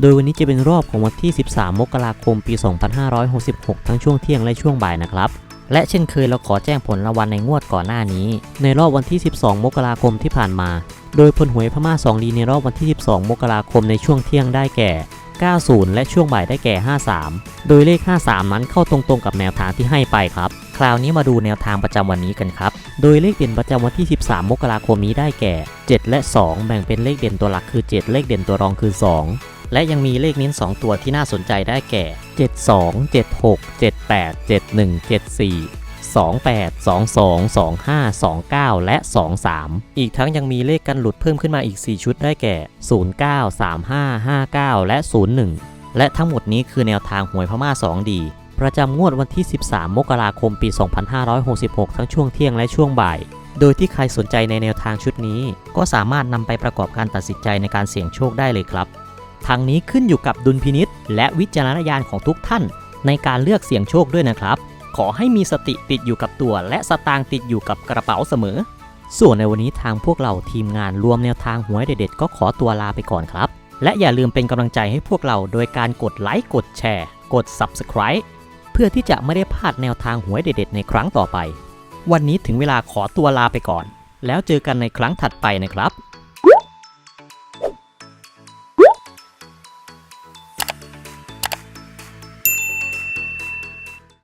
โดยวันนี้จะเป็นรอบของวันที่ 13 มกราคม ปี 2566 ทั้งช่วงเที่ยงและช่วงบ่ายนะครับ และเช่นเคยเราขอแจ้งผลรางวัลในงวดก่อนหน้านี้ ในรอบวันที่ 12 มกราคมที่ผ่านมา โดยผลหวยพม่า2ดีในรอบวันที่ 12 มกราคมในช่วงเที่ยงได้แก่ 90 และช่วงบ่ายได้แก่ 53 โดยเลข 53 นั้นเข้าตรงๆกับแนวทางที่ให้ไปครับ คราวนี้มาดูแนวทางประจำวันนี้กันครับ โดยเลขเด่นประจำวันที่ 13 มกราคมนี้ได้แก่ 7 และ 2 แบ่งเป็นเลขเด่นตัวหลักคือ 7 เลขเด่นตัวรองคือ 2 และยังมีเลขเน้น 2 ตัวที่น่าสนใจได้แก่ 72 76 78 71 74 28 22 25 29 และ 23 อีกทั้งยังมีเลขกันหลุดเพิ่มขึ้นมาอีก 4 ชุดได้แก่ 09 35 59 และ 01 และทั้งหมดนี้คือแนวทางหวยพม่า 2 ดี ประจำงวดวันที่ 13 มกราคม ปี 2566 ทั้งช่วงเที่ยงและช่วงบ่าย โดยที่ใครสนใจในแนวทางชุดนี้ ก็สามารถนำไปประกอบการตัดสินใจในการเสี่ยงโชคได้เลยครับ ทางนี้ขึ้นอยู่กับดุลพินิษและวิจารณญาณของทุกท่าน ในการเลือกเสี่ยงโชคด้วยนะครับ ขอให้มีสติติดอยู่กับตัว และสตางค์ติดอยู่กับกระเป๋าเสมอ ส่วนในวันนี้ทางพวกเราทีมงานรวมแนวทางหวยเด็ดๆก็ขอตัวลาไปก่อนครับ และอย่าลืมเป็นกำลังใจให้พวกเราโดยการกดไลค์กดแชร์ กด Subscribe เพื่อที่จะไม่ได้พลาดแนวทางหวยเด็ดๆในครั้งต่อไป วันนี้ถึงเวลาขอตัวลาไปก่อน แล้วเจอกันในครั้งถัดไปนะครับ